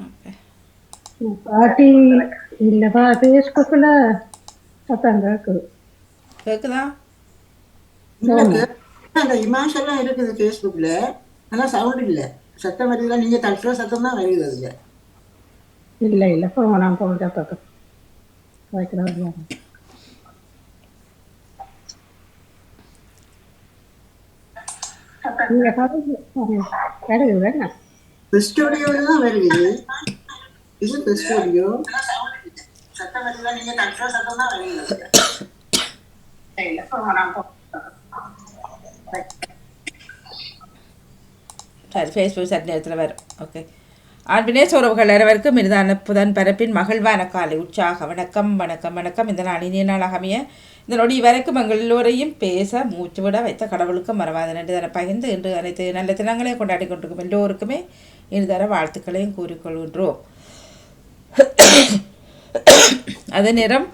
Okay பாட்டி இல்லப்பா பேஸ்புக்கில் சத்தம் கேட்குது கேட்குதா உங்களுக்கு அந்த இமேஜ் எல்லாம் இருக்குது ஃபேஸ்புக்ல ஆனா சவுண்ட் இல்ல சத்தம் வருதுல நீங்க தட்டுற சத்தம் தான் வருது அதுல இல்லை இல்லை போங்க நான் போங்க சத்தம் வைக்கிறாங்க நீங்கள் கடுகு வேணா ஸ்டுடியோல தான் வருது. இது ஸ்டுடியோ சத்தம் வருதுல நீங்க தட்டுற சத்தம் தான் வருது சரி ஃபேஸ்புக் சட் நேரத்தில் வரும். ஓகே ஆண்பினே உறவுகள் அனைவருக்கும் இதுதான புதன் பரப்பின் மகிழ்வான காலை. உற்சாக வணக்கம் வணக்கம் வணக்கம். இந்த நாள் இனிய நாள் அகமைய இதனோடு நொடி வரைக்கும் எல்லோரையும் பேச மூச்சு விட வைத்த கடவுளுக்கும் மறவாத நன்றி தர பகிர்ந்து இன்று அனைத்து நல்ல தினங்களையும் கொண்டாடி கொண்டிருக்கும் எல்லோருக்குமே இனிதர வாழ்த்துக்களையும் கூறிக்கொள்கின்றோம் அதே நேரம்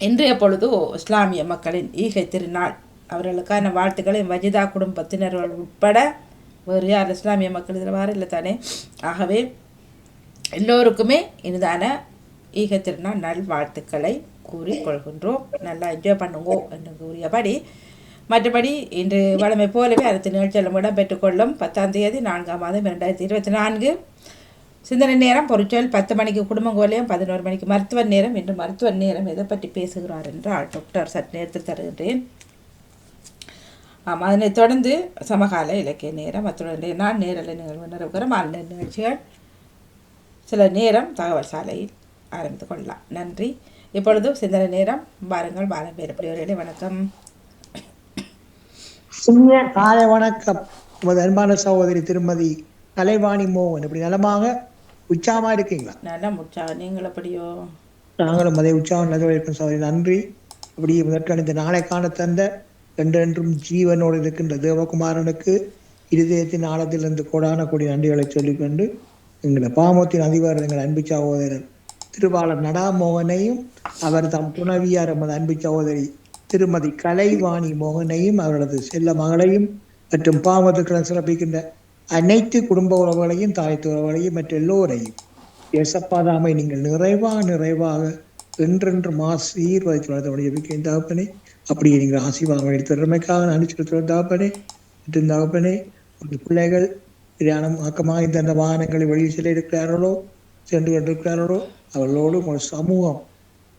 இன்றைய பொழுது இஸ்லாமிய மக்களின் ஈகை திருநாள் அவர்களுக்கான வாழ்த்துக்களையும் வஜிதா குடும்பத்தினர்கள் உட்பட வேறு யார் இஸ்லாமிய மக்கள் இதில் வார இல்லை தானே ஆகவே எல்லோருக்குமே இனிதான ஈகை திருநாள் நல் வாழ்த்துக்களை கூறிக்கொள்கின்றோம் நல்லா என்ஜாய் பண்ணுங்கோ என்று கூறியபடி மற்றபடி இன்று வழமை போலவே அடுத்த நிகழ்ச்சிகளும் இடம் பெற்றுக்கொள்ளும் பத்தாம் தேதி நான்காம் மாதம் இரண்டாயிரத்தி இருபத்தி நான்கு. சிந்தனை நேரம் பொருட்சொல் பத்து மணிக்கு குடும்பம் கோலையும் பதினோரு மணிக்கு மருத்துவ நேரம் இன்று மருத்துவ நேரம் எதை பற்றி பேசுகிறார் என்றால் டாக்டர் சற்று நேரத்தில் தருகின்றேன். ஆமாம் அதனைத் தொடர்ந்து சமகால இலக்கிய நேரம் அத்துடன் நான் நேரலை நிகழ்வு நிறுவுகிற மாநில நிகழ்ச்சிகள். சில நேரம் தகவல் சாலையில் ஆரம்பித்து கொள்ளலாம். நன்றி. இப்பொழுது சிந்தனை நேரம். பாருங்கள் பாலம் பேரப்படியோர்களே வணக்கம். சிங்க காலை வணக்கம். உமது அன்பான சகோதரி திருமதி கலைவாணி மோகன். இப்படி நலமாக உற்சாகமா இருக்கீங்களா? நல்லா முடிச்சா நீங்கள் எப்படியோ? நாங்களும் அதே உற்சாகம் நல்லதாக இருக்கும் சகோதரி. நன்றி. இப்படி முதற்கான இந்த நாளை காண தந்த என்றென்றும் ஜீவனோடு இருக்கின்ற தேவகுமாரனுக்கு இருதயத்தின் ஆழத்திலிருந்து கோடான கோடி நன்றிகளை சொல்லிக்கொண்டு எங்களை பாமத்தின் அதிபர் எங்கள் அன்பு சகோதரர் திருவாளர் நடாமோகனையும் அவர் தம் துணவியார் எமது அன்பு சகோதரி திருமதி கலைவாணி மோகனையும் அவரது செல்ல மகளையும் மற்றும் பாமத்துக்களை சிறப்பிக்கின்ற அனைத்து குடும்ப உறவுகளையும் தாய்த்து உறவுகளையும் மற்ற எல்லோரையும் எசப்பாதாமை நீங்கள் நிறைவாக நிறைவாக என்றென்று ஆசீர்வதித்து வளர்த்தவடைய தகப்பனே. அப்படியே நீங்கள் ஆசீர்வாதம் எடுத்து வர்றமைக்காக நன்றி செலுத்துகிற தகப்பனே. மற்றும் தகப்பனே உங்கள் பிள்ளைகள் தியானம் ஆக்கமாக இந்த வாகனங்களை வெளியில் செல்ல இருக்கிறார்களோ சென்று கொண்டிருக்கிறார்களோ அவர்களோடு உங்கள் சமூகம்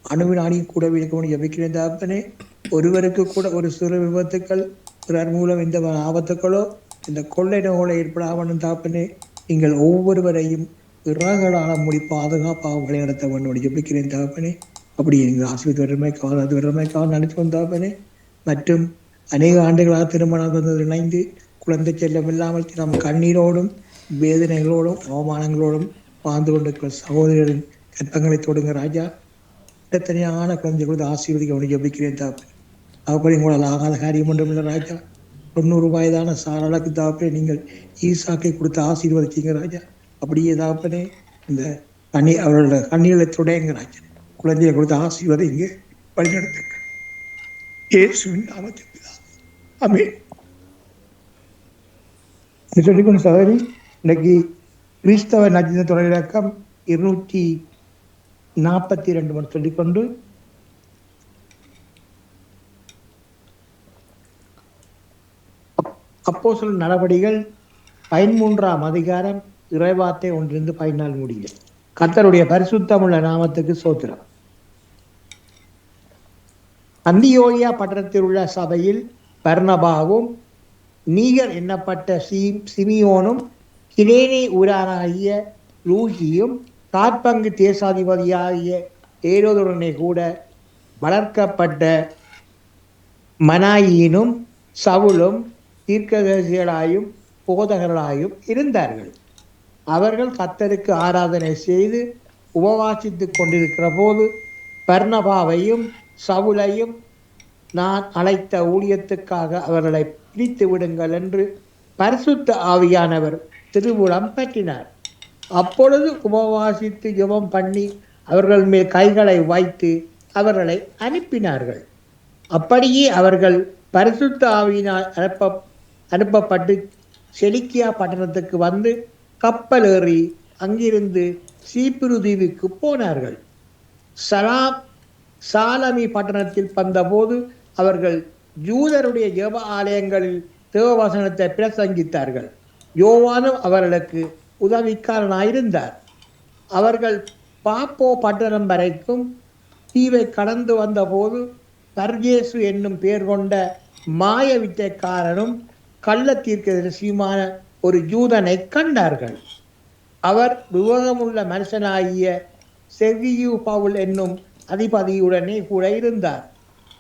அணுவின் கூட இருக்கணும் ஜபிக்கிறேன் தாப்பனே ஒருவருக்கு கூட ஒரு சிறு விபத்துக்கள் பிறர் மூலம் இந்த ஆபத்துக்களோ இந்த கொள்ளை நோகளை ஏற்படாமல் தாப்பனே நீங்கள் ஒவ்வொருவரையும் இறகளால மூடி பாதுகாப்பாக வழிநடத்த வேண்டும் ஜபிக்கிறேன் தாப்பனே அப்படி எங்கள் ஆசிரியர் வறுமைக்காக அது வறுமைக்காக நினைத்து வந்தாப்பனே மற்றும் அநேக ஆண்டுகளாக திருமணம் வந்தது இணைந்து குழந்தை செல்லம் இல்லாமல் நம் கண்ணீரோடும் வேதனைகளோடும் அவமானங்களோடும் வாழ்ந்து கொண்டிருக்கிற சகோதரிகளின் கற்பங்களை தொடுங்க ராஜா. தனியான குழந்தை கொடுத்து ஆசீர்வதிக்க அவனை ஜபிக்கிறேன் தாப்பே. அப்படி உங்களால் ஆகாத காரியம் ஒன்றும் இல்லை ராஜா. தொண்ணூறு வயதான சாரலுக்கு தாப்பே நீங்கள் ஈசாக்கை கொடுத்து ஆசீர்வதிச்சிங்க ராஜா. அப்படியே தாப்பனே இந்த கண்ணி அவரோட கண்ணீரை துடையங்க ராஜா. குழந்தையை கொடுத்து ஆசீர்வதிங்க வழிநடத்துங்க. இயேசுவின் நாமத்தில் அமே சொல்லிக்கொண்டு சகோதரி இன்னைக்கு கிறிஸ்தவ நஜின தொடரிலக்கம் இருநூற்றி நாற்பத்தி ரெண்டு மணி சொல்லிக்கொண்டு அப்போ சொல் நடவடிகள் பதிமூன்றாம் அதிகாரம் இறைவார்த்தை ஒன்றிருந்து பதினாலு முடிய கர்த்தருடைய பரிசுத்தமுள்ள நாமத்துக்கு சோத்திரம். அந்தியோயா பட்டணத்தில் உள்ள சபையில் பர்ணபாவும் நீகர் எண்ணப்பட்ட சி சிமியோனும் கிரேனி ஊரானாகிய லூகியும் காற்பங்கு தேசாதிபதியாகிய ஏரோதுடனே கூட வளர்க்கப்பட்ட மனாயினும் சவுலும் தீர்க்கதரிசிகளாயும் போதகர்களாயும் இருந்தார்கள். அவர்கள் கத்தருக்கு ஆராதனை செய்து உபவாசித்து கொண்டிருக்கிற போது பர்ணபாவையும் சவுலையும் நான் அழைத்த ஊழியத்துக்காக அவர்களை பிரித்து விடுங்கள் என்று பரிசுத்த ஆவியானவர் திருவுளம் பற்றினார். அப்பொழுது உபவாசித்து ஜெபம் பண்ணி அவர்கள் மேல் கைகளை வைத்து அவர்களை அனுப்பினார்கள். அப்படியே அவர்கள் பரிசுத்த ஆவியினால் அனுப்ப அனுப்பப்பட்டு செலிக்கியா பட்டணத்துக்கு வந்து கப்பல் ஏறி அங்கிருந்து சீப்புரு தீவுக்கு போனார்கள். சலாம் சாலமி பட்டணத்தில் வந்தபோது அவர்கள் ஜூதருடைய ஜெப ஆலயங்களில் தேவவசனத்தை பிரசங்கித்தார்கள். யோவானும் அவர்களுக்கு உதவிக்காரனாயிருந்தார். அவர்கள் பாப்போ பட்டணம் வரைக்கும் தீவை கடந்து வந்தபோது பர்கேசு என்னும் பெயர் கொண்ட மாய வித்தைக்காரனும் கள்ள தீர்க்கதரிசியுமான ஒரு ஜூதனை கண்டார்கள். அவர் விவகமுள்ள மனுஷனாகிய செவியு பவுல் என்னும் அதிபதியுடனே கூட இருந்தார்.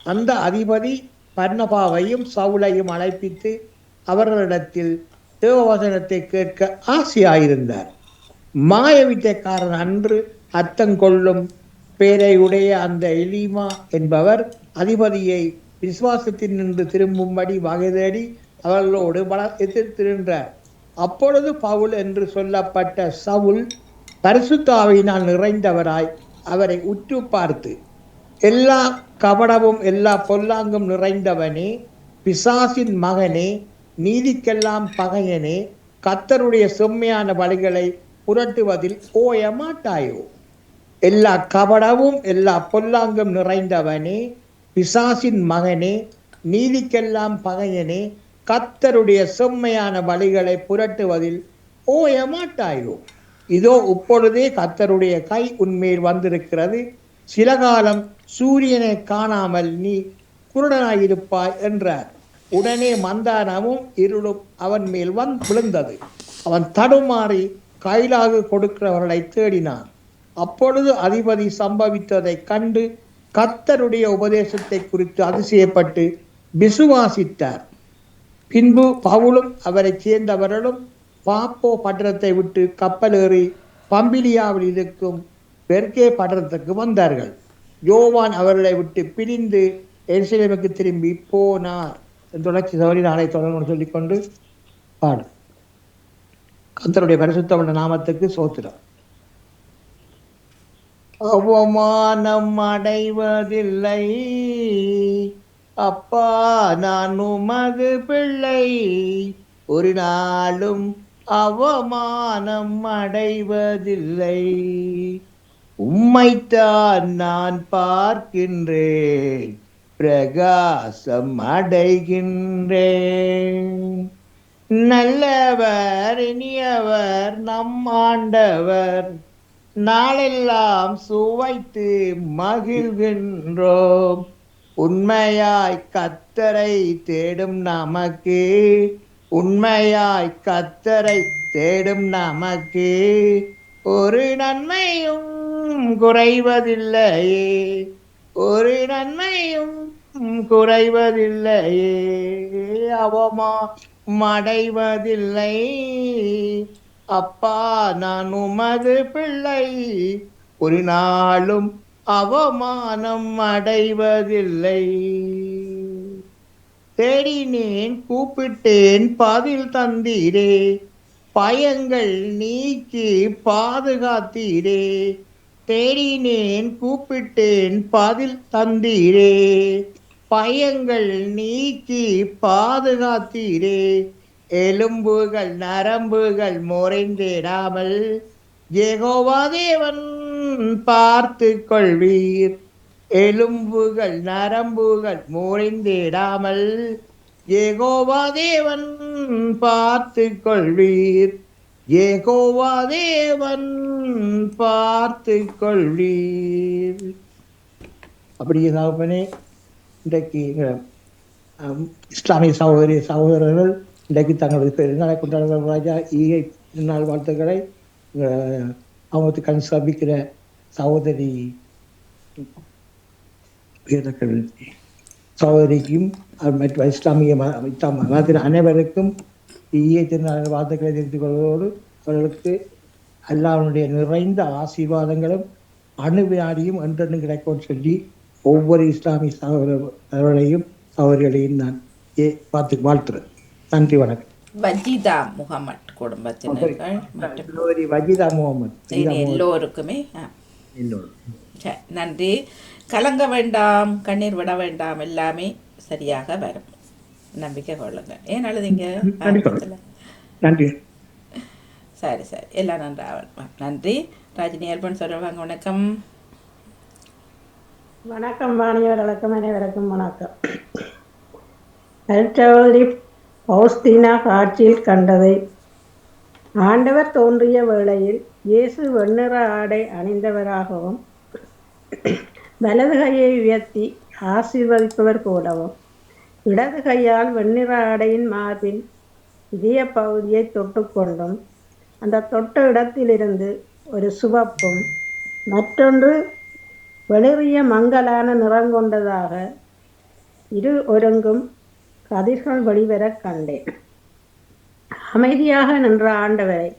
அந்த அதிபதி பர்ணபாவையும் சவுலையும் அழைப்பித்து அவர்களிடத்தில் தேவவசனத்தை கேட்க ஆசையாயிருந்தார். மாயவித்தைக்காரன் அன்று அத்தங்கொள்ளும் பேரையுடைய அந்த எலிமா என்பவர் அதிபதியை விசுவாசத்தில் நின்று திரும்பும்படி வகை தேடி அவர்களோடு வள எதிர்த்திருந்தார் அப்பொழுது பவுல் என்று சொல்லப்பட்ட சவுல் பரிசுத்தாவினால் நிறைந்தவராய் அவரை உற்று பார்த்து எல்லா கபடமும் எல்லா பொல்லாங்கும் நிறைந்தவனே பிசாசின் மகனே நீதிக்கெல்லாம் பகையனே கத்தருடைய செம்மையான வழிகளை புரட்டுவதில் ஓய மாட்டாயோ? எல்லா கபடமும் எல்லா பொல்லாங்கும் நிறைந்தவனே பிசாசின் மகனே நீதிக்கெல்லாம் பகையனே கத்தருடைய செம்மையான வழிகளை புரட்டுவதில் ஓய மாட்டாயோ? இதோ இப்பொழுதே கத்தருடைய கை உன்மேல் வந்திருக்கிறது. சில காலம் சூரியனை காணாமல் நீ குருடனாயிருப்பாய் என்றார். உடனே மந்தானமும் இருளும் அவன் மேல் வந் விழுந்தது. அவன் தடுமாறி கைலாகு கொடுக்கிறவர்களை தேடினான். அப்பொழுது அதிபதி சம்பவித்ததைக் கண்டு கத்தருடைய உபதேசத்தை குறித்து அதிசயப்பட்டு விசுவாசித்தார். பின்பு பவுலும் அவரைச் சேர்ந்தவர்களும் பாப்போ பட்டணத்தை விட்டு கப்பல் ஏறி பம்பிலியாவில் இருக்கும் பெர்கே பட்டணத்துக்கு வந்தார்கள். யோவான் அவர்களை விட்டு பிரிந்து எருசலேமுக்கு திரும்பி போனார். தொடர்ச்சி சவரி நாளை தொடர்ந்து சொல்லிக்கொண்டு பாடு. கத்தருடைய பரிசுத்தமுள்ள நாமத்துக்கு சோத்திரம். அவமானம் அடைவதில்லை. அப்பா நான் உமது பிள்ளை. ஒரு நாளும் அவமானம் அடைவதில்லை. உம்மைத்தான் நான் பார்க்கின்றேன் பிரகாசம் அடைகின்றேன். நல்லவர் இனியவர் நம் ஆண்டவர் நாளெல்லாம் சுவைத்து மகிழ்கின்றோம். உண்மையாய் கத்தரை தேடும் நமக்கு உண்மையாய் கத்தரை தேடும் நமக்கு ஒரு நன்மையும் குறைவதில்லையே. ஒரு நன்மையும் குறைவதில்லையே. அவமா மடைவதில்லை அப்பா நான் உமது பிள்ளை. ஒரு நாளும் அவமானம் அடைவதில்லை. தேடினேன் கூப்பிட்டேன் பதில் தந்தீரே. பயங்கள் நீக்கி பாதுகாத்தீரே. தேடினேன் கூப்பிட்டேன் பதில் தந்தீரே. பயங்கள் நீக்கி பாதுகாத்தீரே. எலும்புகள் நரம்புகள் முறைந்திடாமல் ஜெகோவாதேவன் பார்த்து கொள்வீர் எலும்புகள் நரம்புகள் முறைந்திடாமல் ஏகோவாதேவன் பார்த்து கொள்வீர் ஏகோவா தேவன் பார்த்து கொள்வீர். அப்படியே தகப்பனே இன்றைக்கு இஸ்லாமிய சகோதரி சகோதரர்கள் இன்றைக்கு தங்களது பெருநாளை கொண்டாடுகிற ராஜா ஈகை திருநாள் வாழ்த்துக்களை அவங்களுக்கு கண் சபிக்கிற சகோதரி சகோதரிக்கும் மற்ற இஸ்லாமிய மதத்தின் அனைவருக்கும் ஈகை திருநாள் வாழ்த்துக்களை தெரிவித்துக் கொள்வதோடு அவர்களுக்கு அல்லாஹ்வுடைய நிறைந்த ஆசீர்வாதங்களும் அணுவினாடியும் என்றென்றும் கிடைக்கும் சொல்லி ஒவ்வொரு இஸ்லாமிய சகோதரர்களையும் சகோதரிகளையும் நான் ஏ பார்த்து வாழ்த்துறேன். நன்றி வணக்கம். வஜிதா முகமட் குடும்பத்தினர்கள் மற்றும் வஜிதா முகமது எல்லோருக்குமே நன்றி. கலங்க வேண்டாம் கண்ணீர் விட வேண்டாம் எல்லாமே சரியாக வரும். நம்பிக்கை கொள்ளுங்க. ஏன் அழுதீங்க? நன்றி. சரி சரி. எல்லாம் நன்றா நன்றி. ராஜினி அல்பன் சொல்லுவாங்க வணக்கம். வணக்கம் வாணியோர் வணக்கம் அனைவருக்கும் வணக்கம். அல்டவலி பௌஸ்தீனா காட்சியில் கண்டதை ஆண்டவர் தோன்றிய வேளையில் இயேசு வெண்ணிற ஆடை அணிந்தவராகவும் வலது கையை உயர்த்தி ஆசீர்வதிப்பவர் போலவும் இடது கையால் வெண்ணிற ஆடையின் மார்பின் இதய பகுதியை தொட்டுக்கொண்டும் அந்த தொட்ட இடத்திலிருந்து ஒரு சிவப்பும் மற்றொன்று வெளிறிய மங்கலான நிறம் கொண்டதாக இரு ஒருங்கும் கதிர்கள் வெளிவரக் கண்டேன். அமைதியாக நின்ற ஆண்டவரை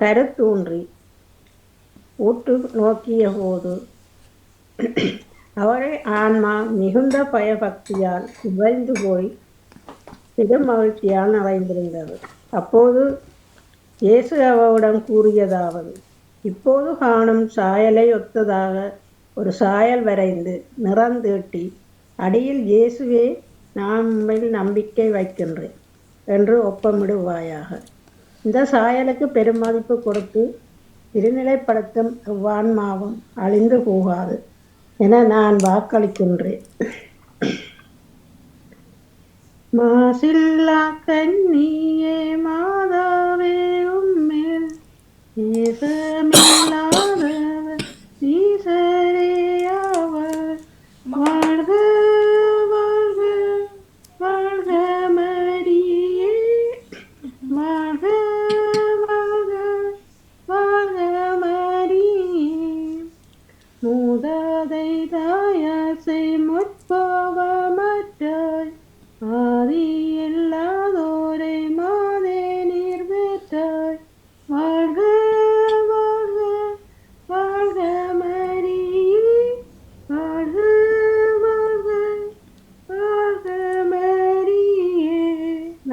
கருத்தூன்றி ஊட்டு நோக்கிய போது அவரை ஆன்மா மிகுந்த பயபக்தியால் உறைந்து போய் பெரும் மகிழ்ச்சியால் நிறைந்திருந்தது. அப்போது இயேசு அவரிடம் கூறியதாவது இப்போது காணும் சாயலை ஒத்ததாக ஒரு சாயல் வரைந்து நிறந்தீட்டி அடியில் இயேசுவே நான் உண்மையில் நம்பிக்கை வைக்கின்றேன் என்று ஒப்பமிடுவாயாக. இந்த சாயலுக்கு பெருமதிப்பு கொடுத்து இருநிலைப்படுத்தும் அவ்வான்மாவும் அழிந்து போகாது. என நான் வாக்களிக்கின்றேன். மாசில்லா கண்ணியே மாதாவே உம்மேல் ஏசமில்லா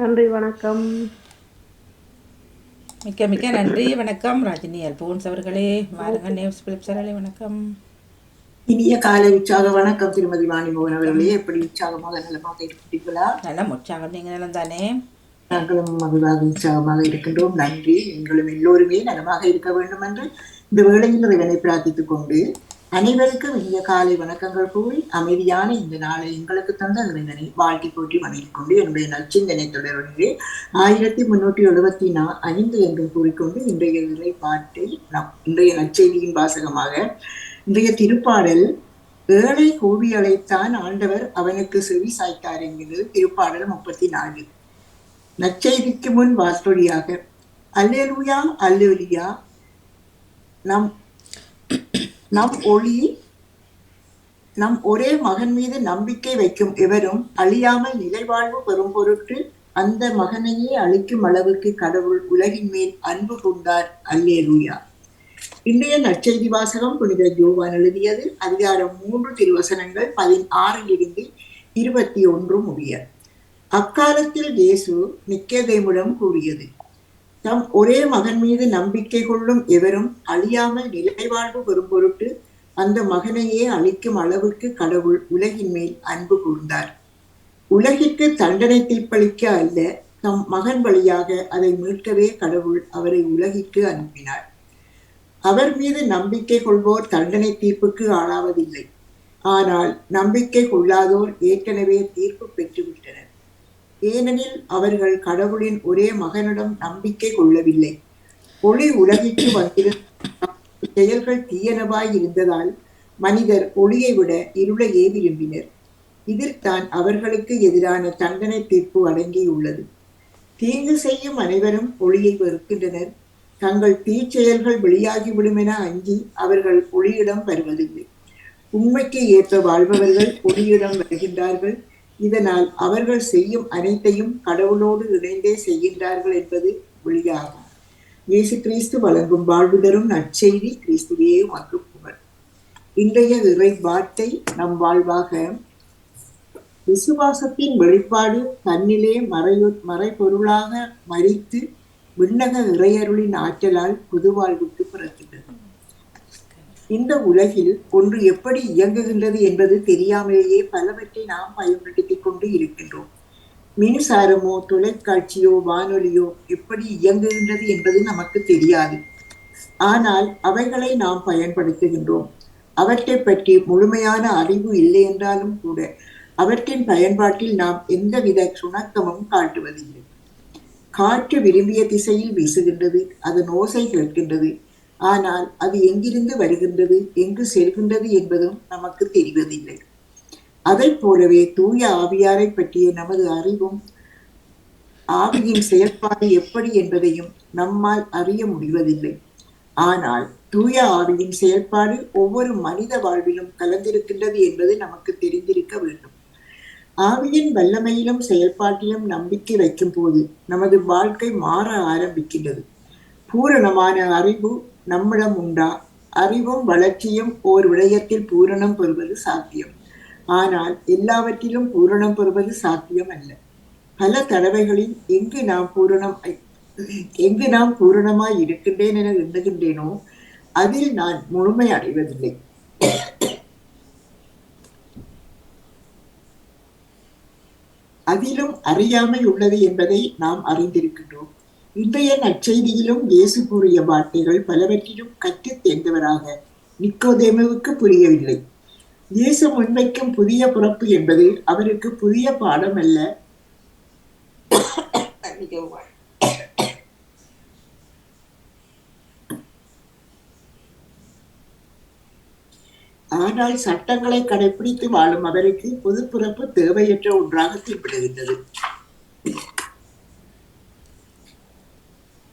நன்றி வணக்கம். மிக்க மிக்க நன்றி வணக்கம். ராஜினி அல்போன்ஸ் அவர்களே வாருங்க பிலிப்ஸ் அவர்களே வணக்கம். இனிய காலை உற்சாக வணக்கம் திருமதி வாணிமோகன் அவர்களே. எப்படி உற்சாகமாக நலமாக இருக்கிறீர்களா நல்லா உற்சாகம் நீங்கள் நிலம் தானே நாங்களும் மகிழ்வாக உற்சாகமாக இருக்கின்றோம். நன்றி. எங்களும் எல்லோருமே நலமாக இருக்க வேண்டும் என்று இந்த வேளையில் இறைவனை பிரார்த்தித்துக் கொண்டு அனைவருக்கும் இனிய காலை வணக்கங்கள் கூறி அமைதியான இந்த நாளை எங்களுக்கு தந்த இறைவனை வாழ்த்தி போற்றி வணங்கிக் கொண்டு என்னுடைய நச்சிந்தனை தொடர்பிலே ஆயிரத்தி முன்னூற்றி எழுபத்தி நா ஐந்து என்று கூறிக்கொண்டு இன்றைய இறை பாட்டை நம் இன்றைய நற்செய்தியின் வாசகமாக இன்றைய திருப்பாடல் ஏழை கூவி அழைத்தான் ஆண்டவர் அவனுக்கு செவி சாய்த்தார் என்கிறது திருப்பாடல் முப்பத்தி நாலு நற்செய்திக்கு முன் வாஸ்தொழியாக அல்லேலுயா அல்லேலியா நம் நம் ஒளி நம் ஒரே மகன் மீது நம்பிக்கை வைக்கும் எவரும் அழியாமல் நிலைவாழ்வு பெறும் பொருட்டு அந்த மகனையே அழிக்கும் அளவுக்கு கடவுள் உலகின் மேல் அன்பு கொண்டார். அல்லேலூயா. இன்றைய நற்செய்தி வாசகம் புனித ஜோவான் எழுதியது அதிகாரம் மூன்று திருவசனங்கள் பதினாறிலிருந்து இருபத்தி ஒன்று முடிய. அக்காலத்தில் இயேசு நிக்கதேமுடன் கூறியது தம் ஒரே மகன் மீது நம்பிக்கை கொள்ளும் எவரும் அழியாமல் நிலைவாழ்வு பெறும் பொருட்டு அந்த மகனையே அழிக்கும் அளவுக்கு கடவுள் உலகின் மேல் அன்பு கூர்ந்தார். உலகிற்கு தண்டனை தீர்ப்பளிக்க அல்ல தம் மகன் வழியாக அதை மீட்கவே கடவுள் அவரை உலகிற்கு அனுப்பினார். அவர் மீது நம்பிக்கை கொள்வோர் தண்டனை தீர்ப்புக்கு ஆளாவதில்லை. ஆனால் நம்பிக்கை கொள்ளாதோர் ஏற்கனவே தீர்ப்பு பெற்றுவிட்டனர். ஏனெனில் அவர்கள் கடவுளின் ஒரே மகனிடம் நம்பிக்கை கொள்ளவில்லை. ஒளி உலகிற்கு வந்திருந்த செயல்கள் தீயனவாய் இருந்ததால் மனிதர் ஒளியை விட இருளையே விரும்பினர். இதில்தான் அவர்களுக்கு எதிரான தண்டனை தீர்ப்பு அடங்கியுள்ளது தீங்கு செய்யும் அனைவரும் ஒளியை வெறுக்கின்றனர். தங்கள் தீச்செயல்கள் வெளியாகிவிடும் என அஞ்சி அவர்கள் ஒளியிடம் வருவதில்லை. உண்மைக்கு ஏற்ப வாழ்பவர்கள் ஒளியிடம் வருகின்றார்கள். இதனால் அவர்கள் செய்யும் அனைத்தையும் கடவுளோடு இணைந்தே செய்கின்றார்கள் என்பது ஒளியாகும். இயேசு கிறிஸ்து வழங்கும் வாழ்வு தரும் நற்செய்தி கிறிஸ்துவே மக்கு புகழ். இன்றைய இறை வார்த்தை நம் வாழ்வாக விசுவாசத்தின் வெளிப்பாடு தன்னிலே மறையொ மறைபொருளாக மறித்து விண்ணக இறையருளின் ஆற்றலால் புதுவாழ்வுக்கு இந்த உலகில் ஒன்று எப்படி இயங்குகின்றது என்பது தெரியாமலேயே பலவற்றை நாம் பயன்படுத்திக் கொண்டு இருக்கின்றோம். மின்சாரமோ தொலைக்காட்சியோ வானொலியோ எப்படி இயங்குகின்றது என்பது நமக்கு தெரியாது. ஆனால் அவைகளை நாம் பயன்படுத்துகின்றோம். அவற்றை பற்றி முழுமையான அறிவு இல்லை என்றாலும் கூட அவற்றின் பயன்பாட்டில் நாம் எந்தவித சுணக்கமும் காட்டுவதில்லை. காற்று விரும்பிய திசையில் வீசுகின்றது அதன் ஓசை கேட்கின்றது ஆனால் அது எங்கிருந்து வருகின்றது எங்கு செல்கின்றது என்பதும் நமக்கு தெரிவதில்லை. அதைப் போலவே தூய ஆவியாரை பற்றிய நமது அறிவும் ஆவியின் செயல்பாடு எப்படி என்பதையும் நம்மால் அறிய முடிவதில்லை. ஆனால் தூய ஆவியின் செயல்பாடு ஒவ்வொரு மனித வாழ்விலும் கலந்திருக்கின்றது என்பது நமக்கு தெரிந்திருக்க வேண்டும். ஆவியின் வல்லமையிலும் செயல்பாட்டிலும் நம்பிக்கை வைக்கும் போது நமது வாழ்க்கை மாற ஆரம்பிக்கின்றது. பூரணமான அறிவு நம்மிடம் உண்டா? அறிவும் வளர்ச்சியும் ஓர் விடயத்தில் பூரணம் பெறுவது சாத்தியம். ஆனால் எல்லாவற்றிலும் பூரணம் பெறுவது சாத்தியம் அல்ல. பல தடவைகளில் எங்கு நாம் பூரணம் எங்கு நாம் பூரணமாய் இருக்கின்றேன் என எண்ணுகின்றேனோ அதில் நான் முழுமை அடைவதில்லை. அதிலும் அறியாமை உள்ளது என்பதை நாம் அறிந்திருக்கின்றோம். இன்றைய நற்செய்தியிலும் இயேசு கூறிய வார்த்தைகள் பலவற்றிலும் கற்றுத் தேர்ந்தவராக நிக்கோதேமுவுக்கு புரியவில்லை. இயேசு முன்வைக்கும் புதிய பிறப்பு என்பது அவருக்கு புதிய பாடம் அல்ல. ஆனால் சட்டங்களை கடைபிடித்து வாழும் அவருக்கு பொது பிறப்பு தேவையற்ற ஒன்றாக தீர்ப்பிடுகின்றது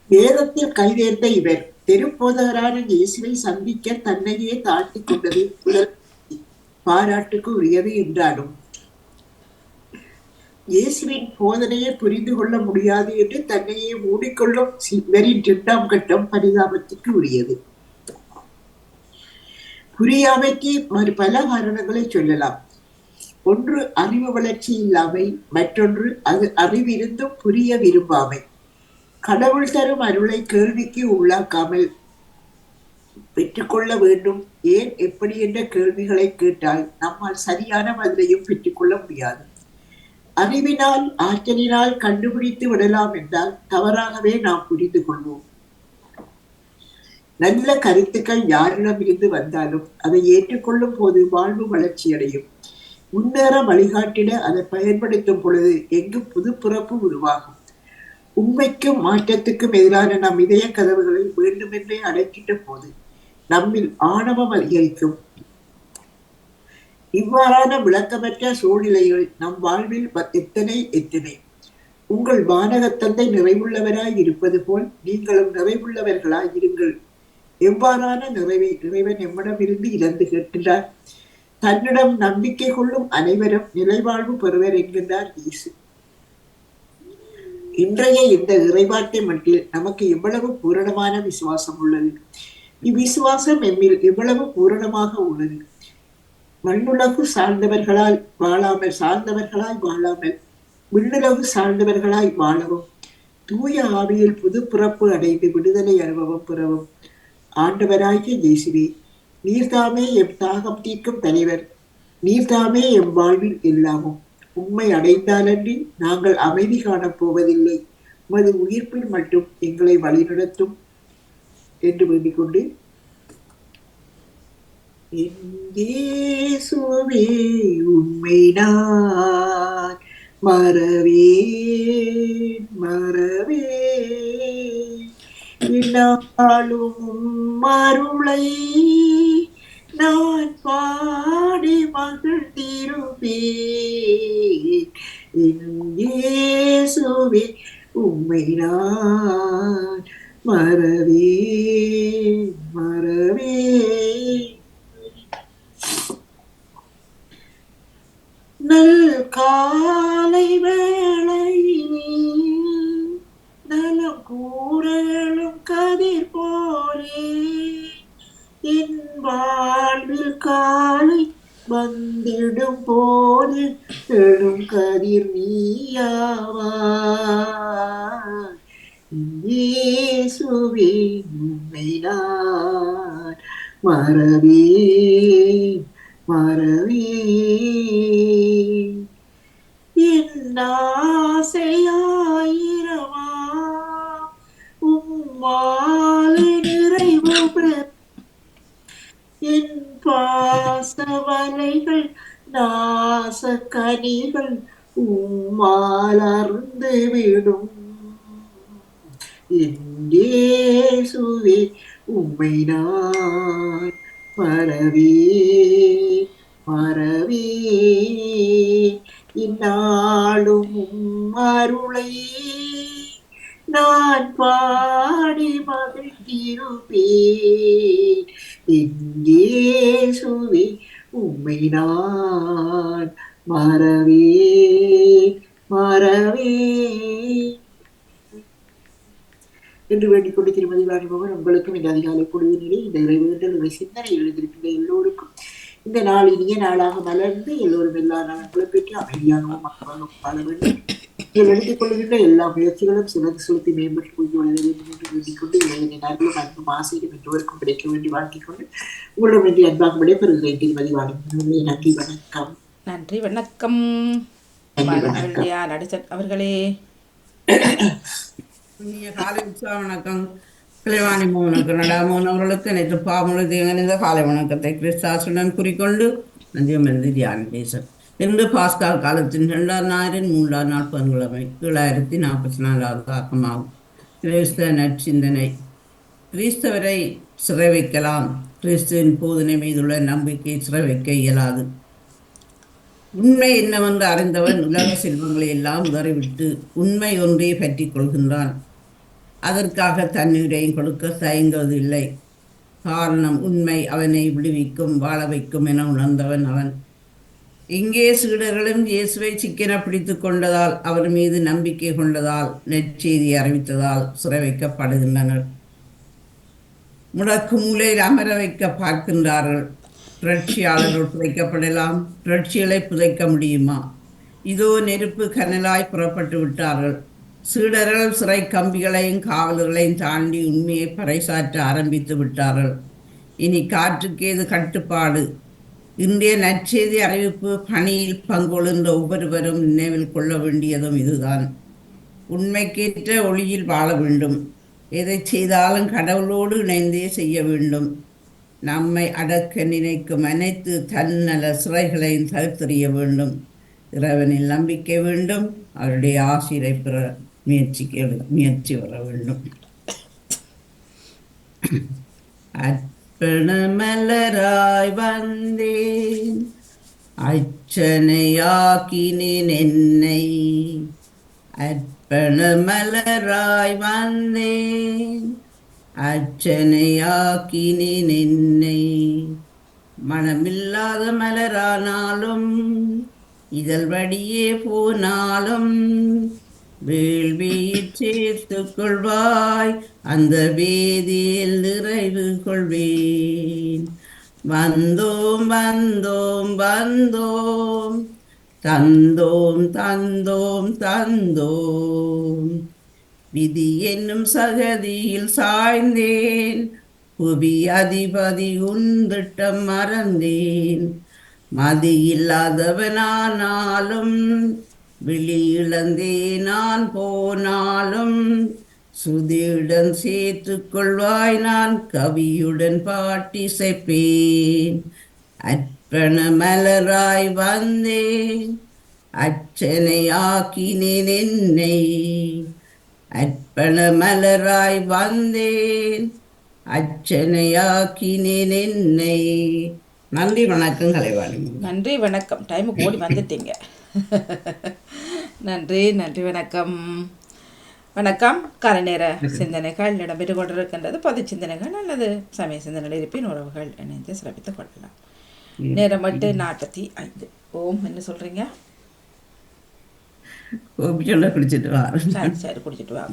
வேதத்தில் கைதேர்ந்த இவர் தெருப்போதகரான இயேசுவை சந்திக்க தன்னையே தாழ்த்திக் கொண்டது முதல் பாராட்டுக்கு உரியது என்றாலும் இயேசுவின் போதனையை புரிந்து கொள்ள முடியாது என்று தன்னையே மூடிக்கொள்ளும் இவரின் இரண்டாம் கட்டம் பரிதாபத்திற்கு உரியது. புரியாமைக்கு மறு பல காரணங்களை சொல்லலாம். ஒன்று அறிவு வளர்ச்சி இல்லாமை மற்றொன்று அது அறிவிருந்தும் புரிய விரும்பாமை. கடவுள் தரும் அருளை கேள்விக்கு உள்ளாக்காமல் பெற்றுக்கொள்ள வேண்டும். ஏன் எப்படி என்ற கேள்விகளை கேட்டால் நம்மால் சரியான பதிலையும் பெற்றுக்கொள்ள முடியாது. அறிவினால் ஆற்றலினால் கண்டுபிடித்து விடலாம் என்றால் தவறாகவே நாம் புரிந்து கொள்வோம். நல்ல கருத்துக்கள் யாரிடம் இருந்து வந்தாலும் அதை ஏற்றுக்கொள்ளும் போது வாழ்வு வளர்ச்சியடையும். முன்னேற வழிகாட்டிட அதை பயன்படுத்தும் பொழுது எங்கும் புது பிறப்பு உருவாகும். உண்மைக்கும் மாற்றத்துக்கும் எதிரான நம் இதய கதவுகளை வேண்டுமென்றே அடைக்கின்ற போது நம்மில் ஆணவம் அதிகரிக்கும். இவ்வாறான விளக்கமற்ற சூழ்நிலைகள் நம் வாழ்வில் எத்தனை எத்தனை? உங்கள் வானகத்தந்தை நிறைவுள்ளவராய் இருப்பது போல் நீங்களும் நிறைவுள்ளவர்களாய் இருங்கள். எவ்வாறான நிறைவை இறைவன் எம்மிடமிருந்து இழந்து கேட்கின்றார்? தன்னிடம் நம்பிக்கை கொள்ளும் அனைவரும் நிலைவாழ்வு பெறுவர் என்கின்றார் இயேசு. இன்றைய இந்த இறைவாட்டை மட்டில் நமக்கு எவ்வளவு பூரணமான விசுவாசம் உள்ளது? இவ்விசுவாசம் எம்மில் எவ்வளவு பூரணமாக உள்ளது? மண்ணுலகு சார்ந்தவர்களால் வாழாமல் சார்ந்தவர்களாய் வாழாமல் விண்ணுலகு சார்ந்தவர்களாய் வாழவும் தூய ஆவியில் புது பிறப்பு அடைந்து விடுதலை அனுபவம் பெறவும் ஆண்டவராகிய ஜெய்சிரி நீர்தாமே எம் தாகம் தீர்க்கும் தலைவர் நீர்தாமே எம் வாழ்வில் எல்லாமும் உண்மை அடைந்தாலன்றி நாங்கள் அமைதி காணப் போவதில்லை. உமது உயிர்ப்பில் மட்டும் எங்களை வழிநடத்தும் என்று வேண்டிக்கொண்டு கொண்டு உண்மை நான் மறவே மறவே இந்நாளும் மருளை நான் பாடி மகிழ்ந்திருப்பேன். இயேசுவே உம்மை நான் மறவே மறவே நல் காலை வேளையிலே நலம் கூறலும் கதிர் போலே. என் வாழ்வில் காலை வந்திடும் போது எழும் கதிர் நீயாவா? இயேசுவே உம்மை நான் மறவேன் மறவேன். என் ஆசை பாசவலைகள் நாசக்கனிகள் உம்மாலர்ந்து விடும். இயேசுவே உம்மை நான் மறவே மறவே இந்நாளும் உம் நான் பாடி மகிழ்ந்திருப்பேன். இயேசுவே உம்மை நான் மறவே மறவே. என்று வேண்டிக் கொண்டு திருமதி வாணிபவன் உங்களுக்கும் இந்த அதிகாலை பொழுது நிலை இந்த இறைவேண்டல் உங்கள் சிந்தனை எழுதியிருக்கின்ற எல்லோருக்கும் இந்த நாள் இனிய நாளாக மலர்ந்து எல்லோரும் எல்லா நலன்களும் பெற்று அமைதியாகவும் மக்களாகவும் வாழ வேண்டும். இதில் எடுத்துக் கொள்கின்ற எல்லா முயற்சிகளும் சிறந்து செலுத்தி மேம்பட்டு கொண்டு வர வேண்டும் என்று வேண்டிக் கொண்டு இறைவனின் அருளும் அன்பும் ஆசையும் எல்லோருக்கும் கிடைக்க வேண்டி வாழ்த்திக் கொண்டு உங்களிடம் வேண்டிய அன்பாக விடைபெறுகிறேன். திருமதி வாணிபவன் நன்றி வணக்கம். நன்றி வணக்கம். நடிசன் அவர்களே. இனிய காலை உற்சாக வணக்கம். கிளைவாணி மோகனுக்கு நடாமோகன் நேற்று பாமுழுதி இணைந்த காலை வணக்கத்தை கிறிஸ்தாசுடன் குறிக்கொண்டு நந்தியமிருந்து தியானம் பேச இன்று பாஸ்கால் காலத்தின் இரண்டாம் ஞாயிறின் மூன்றாம் நாள் பங்கிழமை ஏழாயிரத்தி நாற்பத்தி நாலாவது ஆக்கமாகும். கிறிஸ்தவ நற்சிந்தனை. கிறிஸ்தவரை சிறை வைக்கலாம் கிறிஸ்துவின் போதனை மீதுள்ள நம்பிக்கை சிறை வைக்க இயலாது. உண்மை என்னவென்று அறிந்தவன் உலக செல்வங்களை எல்லாம் உதறிவிட்டு உண்மை ஒன்றே பற்றி கொள்கின்றான். அதற்காக தன்னுரையும் கொடுக்க தயங்குவதில்லை. காரணம் உண்மை அவனை விடுவிக்கும் வாழ வைக்கும் என உணர்ந்தவன் அவன். இங்கே சீடர்களும் இயேசுவை சிக்கென பிடித்து கொண்டதால் அவர் மீது நம்பிக்கை கொண்டதால் நெற்செய்தி அறிவித்ததால் சிறை வைக்கப்படுகின்றனர் முடக்கு மூலையில் அமர வைக்க பார்க்கின்றார்கள். புரட்சியாளர்கள் புதைக்கப்படலாம். புரட்சிகளை புதைக்க முடியுமா? இதோ நெருப்பு கனலாய் புறப்பட்டு விட்டார்கள். சீடர்கள் சிறை கம்பிகளையும் காவலர்களையும் தாண்டி உண்மையை பறைசாற்ற ஆரம்பித்து விட்டார்கள். இனி காற்றுக்கேது கட்டுப்பாடு. இன்றைய நற்செய்தி அறிவிப்பு பணியில் பங்கொள்கின்ற ஒவ்வொருவரும் நினைவில் கொள்ள வேண்டியதும் இதுதான். உண்மைக்கேற்ற ஒளியில் வாழ வேண்டும். எதை செய்தாலும் கடவுளோடு இணைந்தே செய்ய வேண்டும். நம்மை அடக்க நினைக்கும் அனைத்து தன்னல சிறைகளையும் தகுத்தறிய வேண்டும். இறைவனில் நம்பிக்கை வேண்டும். அவருடைய ஆசிரை பெற முயற்சிக்க முயற்சி வர வேண்டும். அர்ப்பண மலராய் வந்தேன். அச்சனையாக்கினேன் என்னை. அர்ப்பண மலராய் வந்தேன். அர்ச்சனையாக்கினேன் என்னை. மனமில்லாத மலரானாலும் இதழ் வழியே போனாலும் வேள்வியில் சேர்த்து கொள்வாய் அந்த வேதியில் நிறைவு கொள்வேன். வந்தோம் வந்தோம் வந்தோம். தந்தோம் தந்தோம் தந்தோம். விதி என்னும் சகதியில் சாய்ந்தேன். புவி அதிபதி உந்திட்டம் மறந்தேன். மதி இல்லாதவனானாலும் விழி நான் போனாலும் சுதியுடன் சேர்த்து கொள்வாய் நான் கவியுடன் பாட்டிசைப்பேன். அற்பண மலராய் வந்தேன். அச்சனையாக்கினேன் என்னை. அற்பண மலராய் வந்தேன். அச்சனையாக்கினேன் என்னை. நன்றி வணக்கம் கலைவாணி. நன்றி வணக்கம். டைமுக்கு ஓடி வந்துட்டீங்க. நன்றி நன்றி வணக்கம். வணக்கம். காலை நேர சிந்தனைகள் இடம்பெற்று கொண்டிருக்கின்றது. பொது சிந்தனைகள் அல்லது சமய சிந்தனைகள் இருப்பின் உறவுகள் இணைந்து சிறப்பித்துக் கொள்ளலாம். நேரம் மட்டும் நாற்பத்தி ஐந்து. ஓம் என்ன சொல்றீங்க? கோபிச்சொல்ல குடிச்சிட்டு வா. சரி சரி குடிச்சிட்டு வாங்க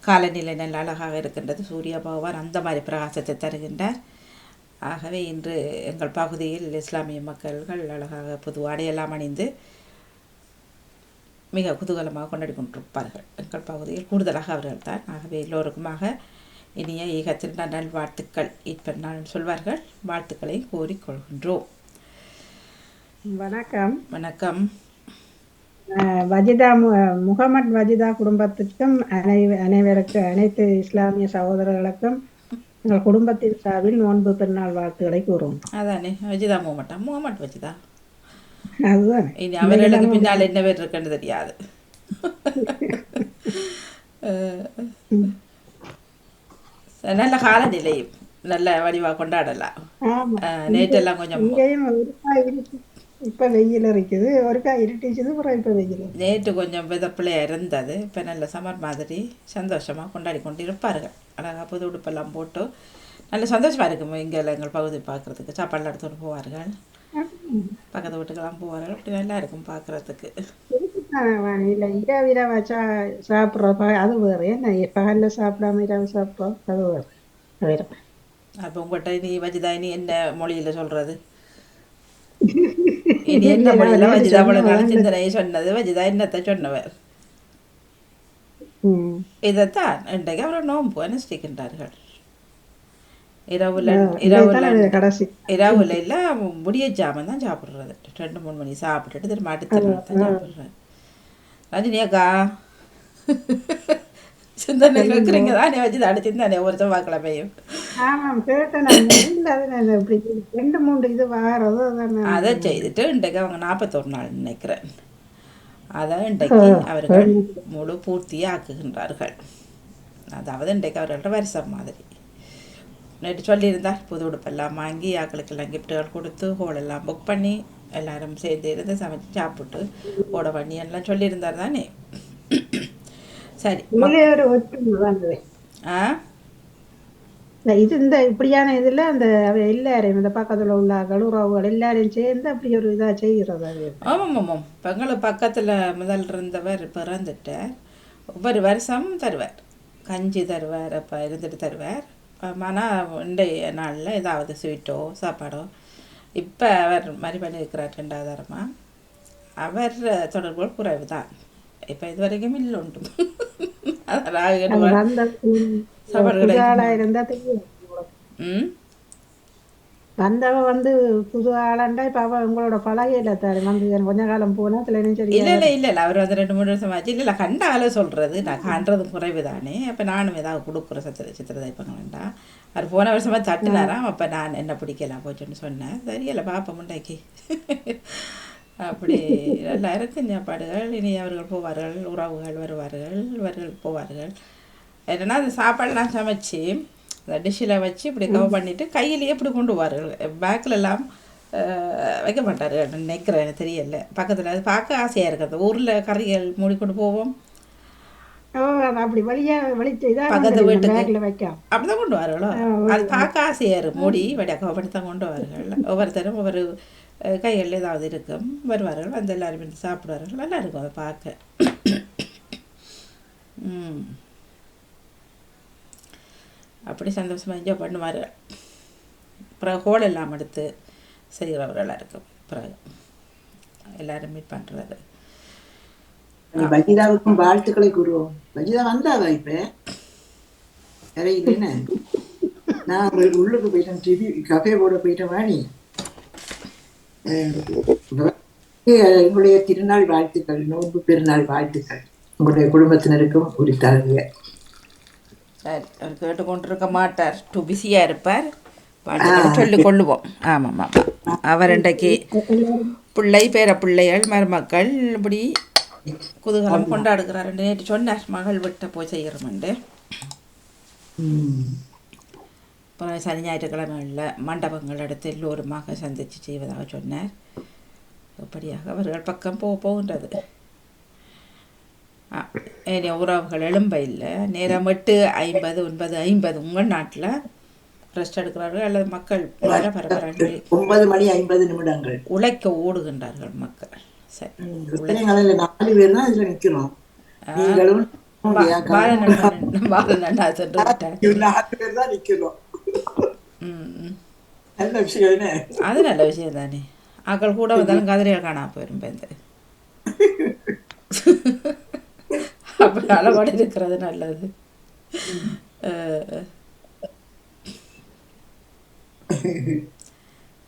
காலநிலை நல்ல அழகாக இருக்கின்றது. சூரிய பகவான் அந்த மாதிரி பிரகாசத்தை தருகின்றார். ஆகவே இன்று எங்கள் பகுதியில் இஸ்லாமிய மக்கள்கள் அழகாக புது ஆடையெல்லாம் அணிந்து மிக குதூகலமாக கொண்டாடி கொண்டிருப்பார்கள் எங்கள் பகுதியில் கூடுதலாக அவர்கள் தான் ஆகவே எல்லோருக்குமாக இனிய ஈகத்தின் நல் வாழ்த்துக்கள் இப்பெருநாள் சொல்வார்கள் வாழ்த்துக்களை கோரிக்கொள்கின்றோம் வணக்கம். வணக்கம். வஜிதா மு- முகமது வஜிதா குடும்பத்திற்கும் அனை அனைவருக்கு அனைத்து இஸ்லாமிய சகோதரர்களுக்கும் எங்கள் குடும்பத்தின் சார்பில் நோன்பு பெருநாள் வாழ்த்துக்களை கூறும். அதானே மாட்டான் போக மாட்டேன் வச்சுதான் அதுதான். இனி அவர்களுக்கு பின்னால் என்ன பேர் இருக்குன்னு தெரியாது நல்ல காலநிலை நல்ல வடிவா கொண்டாடலாம் நேற்றெல்லாம் கொஞ்சம் இப்ப வெயில் இருக்குது ஒருக்கா இருட்டிச்சுது அப்புறம் இப்ப வெயில் நேற்று கொஞ்சம் விதப்பிள்ளையாக இருந்தது இப்போ நல்ல சம்மர் மாதிரி சந்தோஷமாக கொண்டாடி கொண்டு இருப்பார்கள் அழகாக புது உடுப்பெல்லாம் போட்டு நல்ல சந்தோஷமாக இருக்கும் இங்கே எங்கள் பகுதி பார்க்குறதுக்கு சாப்பாடுலாம் எடுத்துகிட்டு போவார்கள் பக்கத்து வீட்டுக்கெல்லாம் போவார்கள் அப்படி நல்லா இருக்கும் பார்க்குறதுக்கு இல்லை இரவு இரவா சா சாப்பிட்றோம் அது வேறு. என்ன? பகல்ல சாப்பிடாம இரவு சாப்பிட்றோம் அது வேறு. வேறு. அப்போ உங்கள்கிட்ட நீ வஜிதா நீ என்ன மொழியில் சொல்கிறது இனி என்ன மொழியில் வஜிதா நாள் சிந்தனையை சொன்னது? வஜிதா என்னத்தை சொன்னவர் இதைத்தான் இன்றைக்கு அவர் நோன்பு அனுஷ்டிக்கின்றார்கள். இரவுல இரவுல கடைசி இரவுல இல்ல முடிய ஜாமம் தான் சாப்பிட்றது. ரெண்டு மூணு மணி சாப்பிட்டுட்டு திரும்ப அடுத்த நாள் தான் சாப்பிட்றேன் ரஜினி அக்கா சிந்தனை கேட்குறீங்க தானே வச்சு அடிச்சு தானே ஒரு செவ்வாய்க்கிழமையும் ஆமாம் கேட்டேன் இப்படி ரெண்டு மூணு இது வாரதோ அதை செய்துட்டு இன்றைக்கு அவங்க நாற்பத்தொரு நாள் நினைக்கிறேன். அதை இன்றைக்கு அவர்கள் முழு பூர்த்தியாக ஆக்குகின்றார்கள் அதாவது இன்றைக்கு அவர்களோட வருஷம் மாதிரி. நேற்று சொல்லியிருந்தார் புது உடுப்பெல்லாம் வாங்கி ஆக்களுக்கெல்லாம் கிஃப்ட்டுகள் கொடுத்து ஹோலெல்லாம் புக் பண்ணி எல்லாரும் சேர்ந்து இருந்து சமைச்சு சாப்பிட்டு ஓட பண்ணி எல்லாம் சொல்லியிருந்தார் தானே? சரி. ஆ? இது இந்த இப்படியான இதுல அந்த எல்லாரையும் இந்த பக்கத்துல உள்ள உறவுகள் எல்லாரையும் சேர்ந்து அப்படி ஒரு இதா செய்கிறது ஆமாம் ஆமாம் எங்களுக்கு பக்கத்தில் முதல் இருந்தவர் பிறந்துட்டார். ஒவ்வொரு வருஷம் தருவார். கஞ்சி தருவார் அப்போ இருந்துட்டு தருவார். ஆனால் இன்றைய நாளில் ஏதாவது ஸ்வீட்டோ சாப்பாடோ? இப்போ அவர் மாதிரி பண்ணியிருக்கிறார் ரெண்டாவது தரமாக அவர் தொடர்புகள் குறைவு தான். இப்போ இது வரைக்கும் இல்லை உண்டு. சாப்பாடு கிடைக்கும். ம்? வந்தவ வந்து புது ஆளாண்டா இப்ப அவ உங்களோட பழகையில தாரு வந்து கொஞ்ச காலம் போனா அதுல சரி இல்லை இல்லை இல்லை இல்லை. அவர் வந்து ரெண்டு மூணு வருஷம் ஆச்சு. இல்லை இல்லை கண்டால சொல்கிறது நான் காண்றது குறைவு தானே அப்போ நானும் ஏதாவது கொடுக்குற சித்திர சித்திர தைப்பங்களா அவர் போன வருஷமாக தட்டினாராம். அப்போ நான் என்ன பிடிக்கலாம் போச்சுன்னு சொன்னேன். தெரியல பாப்பா முண்டைக்கு. அப்படி நல்லா இருக்கு சாப்பாடுகள் இனி அவர்கள் போவார்கள் உறவுகள் வருவார்கள் இவர்கள் போவார்கள். என்னன்னா அந்த சாப்பாடெல்லாம் சமைச்சு அந்த டிஷ்ஷில் வச்சு இப்படி கவர் பண்ணிவிட்டு கையிலேயே இப்படி கொண்டு போவார்கள் பேக்கில் எல்லாம் வைக்க மாட்டார்கள் நினைக்கிறேன் எனக்கு தெரியல. பக்கத்தில் அது பார்க்க ஆசையாக இருக்குது. ஊரில் கறிகள் மூடி கொண்டு போவோம் அப்படி வழியா வழி செய்தா பக்கத்து வீட்டுக்கு. வைക്കാം அப்படிதான் கொண்டு வரங்களோ அது பார்க்க ஆசையாக இருக்கும் மூடி வடியா கவர் பண்ணி தான் கொண்டு வார்கள் ஒவ்வொருத்தரும் ஒவ்வொரு கைகளில் ஏதாவது இருக்கும். வருவார்கள். வந்து எல்லாரும் சாப்பிடுவார்கள். நல்லா இருக்கும் அதை பார்க்க. ம். அப்படி சந்தோஷமாக என்ஜாய் பண்ணுவார். அப்புறம் ஹோல் எல்லாம் எடுத்து செய்கிறவர்களாக இருக்கும். பிறகு எல்லாரும் மீட் பண்ணுறது பஜிதாவுக்கும் வாழ்த்துக்களை கூறுவோம் பஜிதா வந்தாவா இப்ப? வேற இல்லைன்னு நான் ஒரு உள்ளுக்கு போயிட்டேன். டிவி கஃபே போட போயிட்டேன் வாணி. எங்களுடைய திருநாள் வாழ்த்துக்கள் நோன்பு பெருநாள் வாழ்த்துக்கள். உங்களுடைய குடும்பத்தினருக்கும் உரித்தாங்க சரி அவர் கேட்டுக்கொண்டிருக்க மாட்டார். டூ பிஸியாக இருப்பார். சொல்லிக் கொள்ளுவோம் ஆமாம் ஆமாம். அவர் இன்றைக்கு பிள்ளை பேர பிள்ளைகள் மருமக்கள் இப்படி குதூகலம் கொண்டாடுகிறார் நேற்று சொன்னார். மகள் விட்ட போய் செய்கிறோம்ண்டு அப்புறம் சனி ஞாயிற்றுக்கிழமைகளில் மண்டபங்கள் எடுத்து எல்லோருமாக சந்தித்து செய்வதாக சொன்னார். அப்படியாக அவர்கள் பக்கம் போக போகின்றது. உறவுகள் எழும்ப இல்லை. நேரம் எட்டு ஐம்பது ஒன்பது ஐம்பது. உங்கள் நாட்டில் ரெஸ்ட் எடுக்கிறார்கள் அல்லது மக்கள் ஒன்பது மணி ஐம்பது நிமிடங்கள். உழைக்க ஓடுகின்றார்கள் மக்கள். சரி. நாலு பேர் தான் இதுல நிக்கிறோம். நீங்களும் அது நல்ல விஷயம் தானே. ஆக்கள் கூட வந்தாலும் கதிரைகள் காணாம போயிரும் அப்படி அளவோடு இருக்கிறது நல்லது.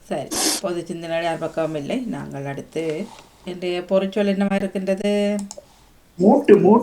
சரி பொது சிந்தனை யார் பக்கமும் இல்லை. நாங்கள் அடுத்து இன்றைய பொறிச்சொல் என்னவா இருக்கின்றது மூட்டு மூட்டு.